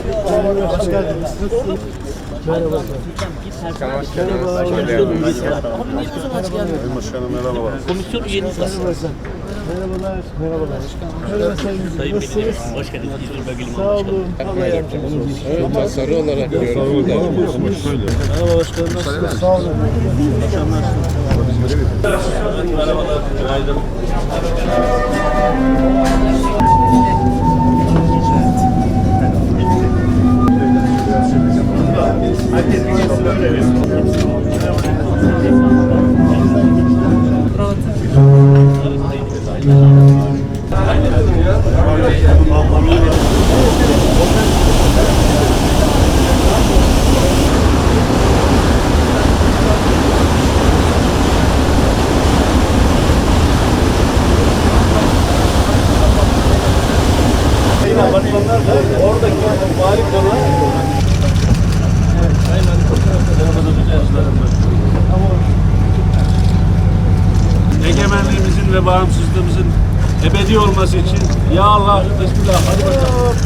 Hoş geldiniz. Merhaba. Başkanım merhabalar. Komisyon üyeniz. Merhabalar. Merhabalar. Merhaba Sayın Nasılsınız? Hoş geldiniz. İzmir Bölge Limon Sağ olun. Allah yardımcınız olsun. Evet, tasarı olarak görüyorum. Merhaba başkanım. Nasılsınız? Sağ olun. Oradaki mali ve bağımsızlığımızın ebedi olması için ya Allah Bismillah hadi bakalım.